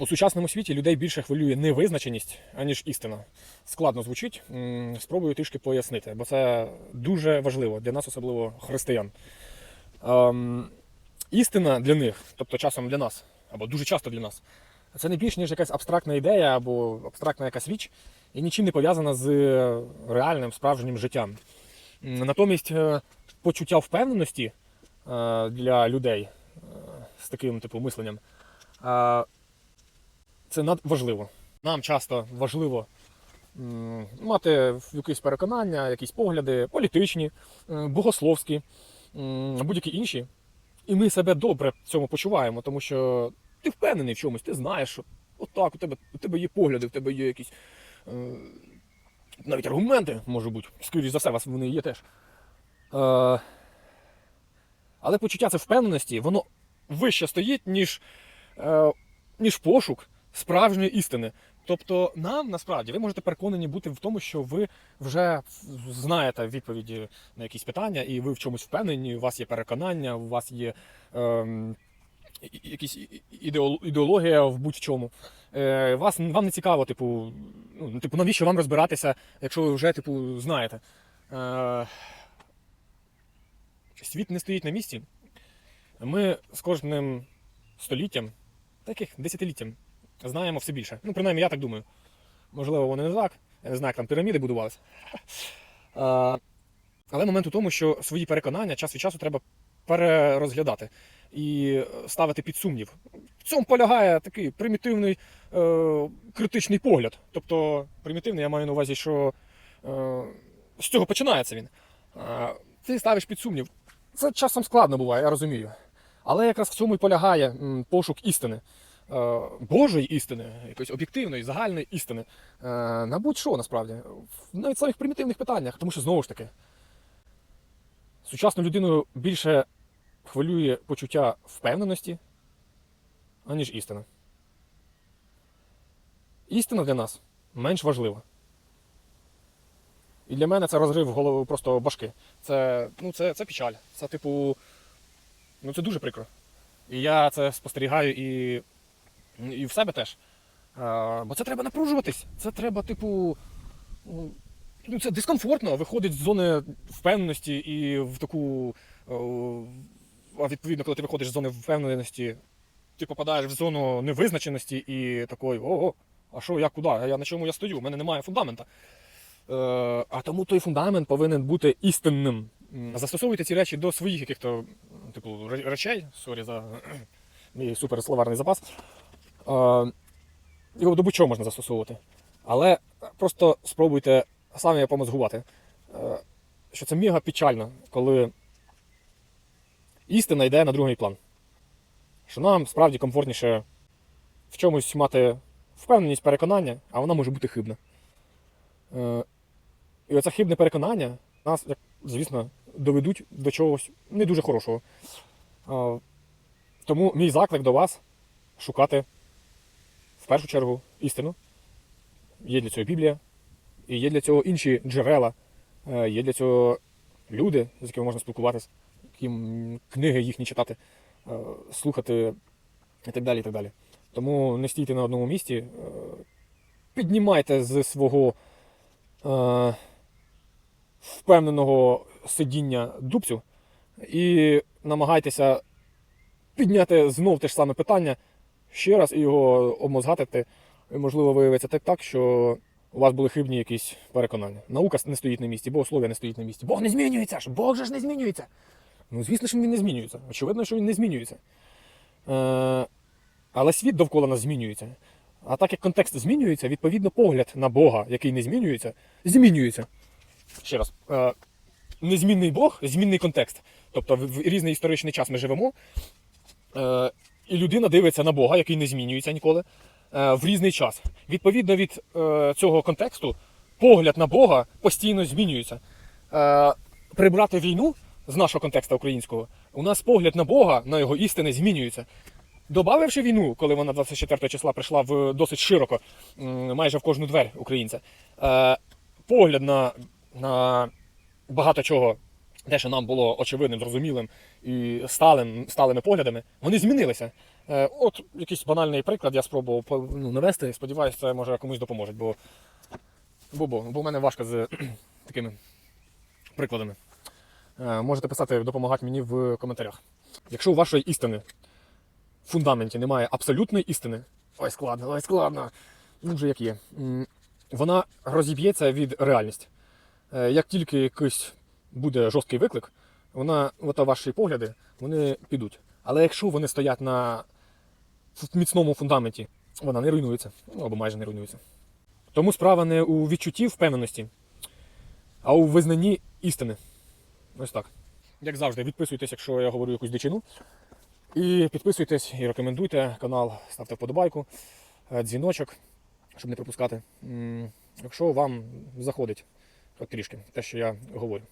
У сучасному світі людей більше хвилює невизначеність, аніж істина. Складно звучить. Спробую трішки пояснити, бо це дуже важливо для нас, особливо християн. Ем, істина для них, тобто часом для нас, або дуже часто для нас, це не більш ніж якась абстрактна ідея або абстрактна якась річ, і нічим не пов'язана з реальним справжнім життям. Натомість е, почуття впевненості е, для людей е, з таким типу мисленням. Це надважливо. Нам часто важливо мати якісь переконання, якісь погляди, політичні, е, богословські, будь-які інші. І ми себе добре в цьому почуваємо, тому що ти впевнений в чомусь, ти знаєш, що отак, у тебе, у тебе є погляди, у тебе є якісь е, навіть аргументи, може бути, скоріш за все, вас вони є теж. Е, але почуття це впевненості, воно вище стоїть, ніж, ніж пошук справжньої істини. Тобто нам насправді ви можете переконані бути в тому, що ви вже знаєте відповіді на якісь питання, і ви в чомусь впевнені, у вас є переконання, у вас є ем, якісь ідеологія в будь-чому. Е, вас, вам не цікаво, типу, ну, типу, навіщо вам розбиратися, якщо ви вже типу, знаєте. Е, світ не стоїть на місці. Ми з кожним століттям, таких десятиліттям, знаємо все більше. Ну, принаймні, я так думаю. Можливо, вони не так. Я не знаю, як там піраміди будувалися. Але момент у тому, що свої переконання час від часу треба перерозглядати і ставити під сумнів. В цьому полягає такий примітивний е, критичний погляд. Тобто, примітивний, я маю на увазі, що е, з цього починається він. Е, ти ставиш під сумнів. Це часом складно буває, я розумію. Але якраз в цьому і полягає пошук істини. Е, Божої істини, якоїсь об'єктивної, загальної істини. Е, На будь-що насправді. навіть В самих примітивних питаннях, тому що знову ж таки, сучасну людину більше хвилює почуття впевненості, аніж істина. Істина для нас менш важлива. І для мене це розрив голови просто башки. Це, ну, це, це печаль. Це, типу, ну це дуже прикро. І я це спостерігаю і, і в себе теж. Бо це треба напружуватись. Це треба, типу. ну, Ну, це дискомфортно виходить з зони впевненості і в таку. А відповідно, коли ти виходиш з зони впевненості, ти попадаєш в зону невизначеності і такої, ого, а що, я куди? Я на чому я стою? У мене немає фундамента. Е, а тому той фундамент повинен бути істинним. Застосовуйте ці речі до своїх яких-то типу, речей. Сорі за мій суперсловарний запас. Його до будь-чого можна застосовувати. Але просто спробуйте самі помозгувати, е, що це мега печально, коли істина йде на другий план. Що нам справді комфортніше в чомусь мати впевненість, переконання, а вона може бути хибна. Е, І оце хибне переконання нас, звісно, доведуть до чогось не дуже хорошого. Е, Тому мій заклик до вас шукати першу чергу істину. Є для цього Біблія, і є для цього інші джерела, е, є для цього люди, з якими можна спілкуватися, книги їхні читати, е, слухати і так далі. і так далі. Тому не стійте на одному місці, е, піднімайте з свого впевненого сидіння дубцю і намагайтеся підняти знов те ж саме питання ще раз і його обмозгатити. Можливо, виявиться так, так, що у вас були хибні якісь переконання. Наука не стоїть на місці, богослов'я не стоїть на місці. Бог не змінюється ж! Бог же ж не змінюється. Ну, звісно, що він не змінюється. Очевидно, що він не змінюється. Е, але світ довкола нас змінюється. А так як контекст змінюється, відповідно, погляд на Бога, який не змінюється, змінюється. Ще раз. Е, незмінний Бог, змінний контекст. Тобто в різний історичний час ми живемо, е, і людина дивиться на Бога, який не змінюється ніколи, е, в різний час. Відповідно від е, цього контексту, погляд на Бога постійно змінюється. Е, прибрати війну з нашого контексту українського, у нас погляд на Бога, на його істини змінюється. Добавивши війну, коли вона 24 числа прийшла в досить широко, майже в кожну двері українця, погляд на, на багато чого, те, що нам було очевидним, зрозумілим і сталим, сталими поглядами, вони змінилися. Е, От якийсь банальний приклад я спробував ну, навести. Сподіваюся, це може комусь допоможе, бо, бо, бо, бо в мене важко з такими прикладами. Е, Можете писати, допомагати мені в коментарях. Якщо у вашої істини в фундаменті немає абсолютної істини, ой, складно, ой, складно. Ну, вже як є. Вона розіб'ється від реальності. Е, Як тільки якийсь буде жорсткий виклик, вона, от ваші погляди, вони підуть. Але якщо вони стоять на міцному фундаменті, вона не руйнується, ну або майже не руйнується. Тому справа не у відчутті впевненості, а у визнанні істини. Ось так. Як завжди, відписуйтесь, якщо я говорю якусь дичину. І підписуйтесь і рекомендуйте канал, ставте вподобайку, е, дзвіночок, щоб не пропускати. Якщо вам заходить трішки те, що я говорю.